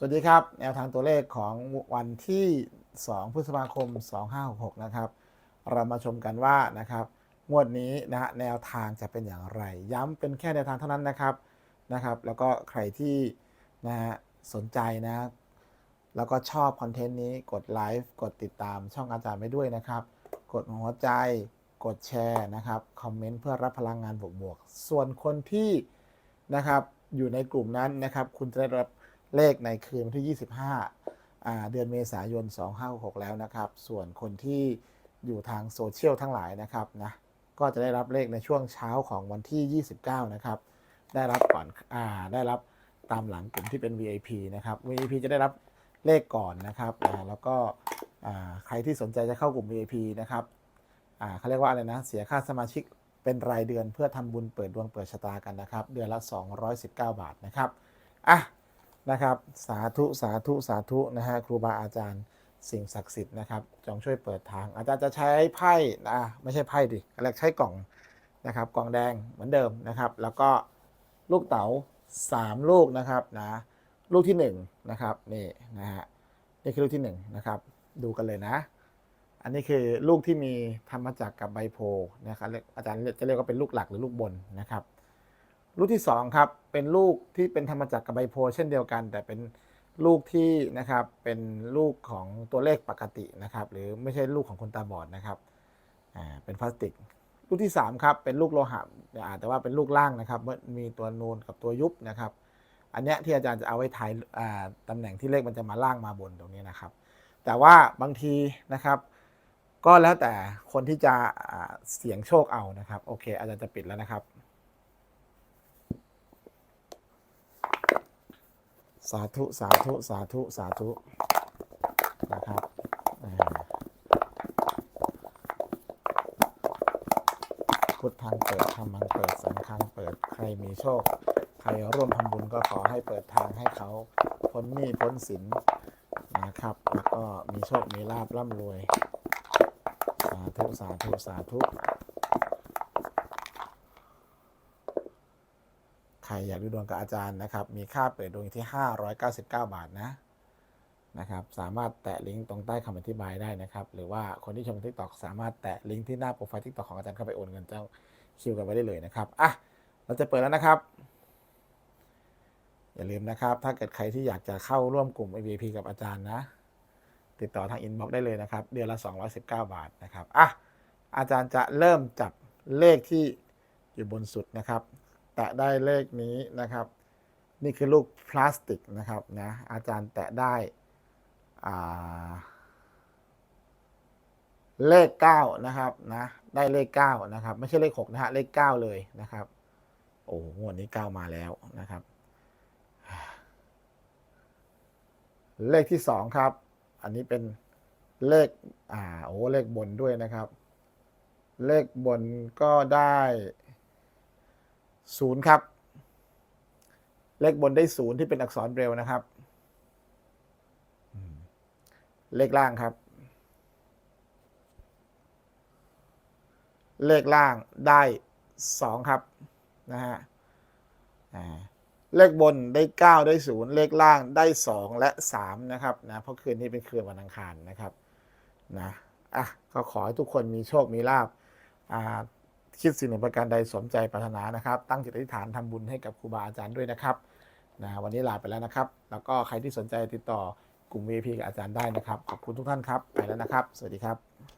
สวัสดีครับ แนวทางตัวเลขของวันที่ 2 พฤษภาคม 2566 นะครับ เรามาชมกันว่านะครับงวดนี้นะฮะแนวทางจะเป็นอย่างไร ย้ำเป็นแค่แนวทางเท่านั้นนะครับนะครับ แล้วก็ใครที่นะฮะสนใจนะ แล้วก็ชอบคอนเทนต์นี้กดไลฟ์กดติดตามช่องอาจารย์ไปด้วยนะครับ กดหัวใจกดแชร์นะครับคอมเมนต์เพื่อรับพลังงานบวกๆส่วนคนที่นะครับอยู่ในกลุ่มนั้นนะครับ คุณจะได้รับ เลขในคืนวันที่ 25่าเดือนเมษายน 2566 แล้วนะครับ ส่วนคนที่อยู่ทางโซเชียลทั้งหลายนะครับนะก็จะได้รับเลขในช่วงเช้าของวันที่ 29 นะครับ ได้รับก่อนอ่าได้รับตามหลังกลุ่มที่เป็น VIP นะครับ VIP จะได้รับเลขก่อนนะครับอ่าแล้วก็อ่าใครที่สนใจจะเข้ากลุ่ม VIP นะครับอ่าเขาเรียกว่าอะไรนะ เสียค่าสมาชิกเป็นรายเดือนเพื่อทำบุญเปิดดวงเปิดชะตากันนะครับ เดือนละ 219 บาทนะครับอะ นะครับ สาธุสาธุสาธุนะฮะครูบาอาจารย์สิ่งศักดิ์สิทธิ์นะครับจงช่วยเปิดทาง อาจารย์จะใช้ไพ่นะไม่ใช่ไพ่ดิอะไรใช้กล่องนะครับ กล่องแดงเหมือนเดิมนะครับ แล้วก็ลูกเต๋า3 ลูกนะครับนะลูกที่1นะครับนี่นะฮะนี่คือลูกที่1นะครับดูกันเลยนะ อันนี้คือลูกที่มีทำมจากรกับใบโพนะครับอาจารย์จะเรียกว่าเป็นลูกหลักหรือลูกบนนะครับ ลูกที่สองครับเป็นลูกที่เป็นทำมจากรกับใบโพเช่นเดียวกัน แต่เป็นลูกที่นะครับเป็นลูกของตัวเลขปกตินะครับ หรือไม่ใช่ลูกของคนตาบอดนะครับอ่าเป็นพลาสติก ลูกที่สามครับเป็นลูกโลหะอาแต่ว่าเป็นลูกล่างนะครับมันมีตัวนูนกับตัวยุบนะครับ อันเนี้ยที่อาจารย์จะเอาไว้ถ่ายตำแหน่งที่เลขมันจะมาล่างมาบนตรงนี้นะครับ แต่ว่าบางทีนะครับก็แล้วแต่คนที่จะเสี่ยงโชคเอานะครับ โอเค อาจารย์จะปิดแล้วนะครับ สาธุสาธุสาธุสาธุนะครับพุทธังเปิดธรรมังเปิดสังฆังเปิดใครมีโชค ใครร่วมทำบุญก็ขอให้เปิดทางให้เขาพ้นหนี้พ้นสินนะครับ แล้วก็มีโชค มีลาบร่ำรวย สาธุ สาธุ สาธุ ใครอยากดูดวงกับอาจารย์นะครับ มีค่าเปิดดวงอยู่ที่ 599 บาทนะนะครับ สามารถแตะลิงก์ตรงใต้คำอธิบายได้นะครับ หรือว่าคนที่ชมทิกตอกสามารถแตะลิงก์ที่หน้าโปรไฟล์ทิกตอกของอาจารย์เข้าไปโอนเงินเจ้าคิวกันไว้ได้เลยนะครับ อะ เราจะเปิดแล้วนะครับ อย่าลืมนะครับ ถ้าเกิดใครที่อยากจะเข้าร่วมกลุ่ม VIP กับอาจารย์นะ ติดต่อทางอินบ็อกซ์ได้เลยนะครับ เดือนละ 219 บาทนะครับ อะ อาจารย์จะเริ่มจับเลขที่อยู่บนสุดนะครับ แตะได้เลขนี้นะครับ นี่คือลูกพลาสติกนะครับนะอาจารย์แตะได้เลข 9 นะครับนะได้เลข 9 นะครับ ไม่ใช่เลข 6 นะฮะเลข 9 เลยนะครับ โอ้โหงวดนี้ 9 มาแล้วนะครับ เลขที่ 2 ครับ อันนี้เป็นเลขอ่าโอ้เลขบนด้วยนะครับ เลขบนก็ได้ ศูนย์ครับ เลขบนได้ศูนย์ที่เป็นอักษรเบรลนะครับอืมเลขล่างครับ เลขล่างได้สองครับนะฮะอ่าเลขบนได้เก้าได้ศูนย์เลขล่างได้สองและสามนะครับนะเพราะคืนนี้เป็นคืนวันอังคารนะครับนะอะก็ขอให้ทุกคนมีโชค มีลาบอ่า คิดสิ่งหนึ่งประการใดสมใจปรารถนานะครับ ตั้งจิตอธิษฐานทำบุญให้กับครูบาอาจารย์ด้วยนะครับนะวันนี้ลาไปแล้วนะครับ แล้วก็ใครที่สนใจติดต่อกลุ่ม VIP กับอาจารย์ได้นะครับ ขอบคุณทุกท่านครับ ไปแล้วนะครับ สวัสดีครับ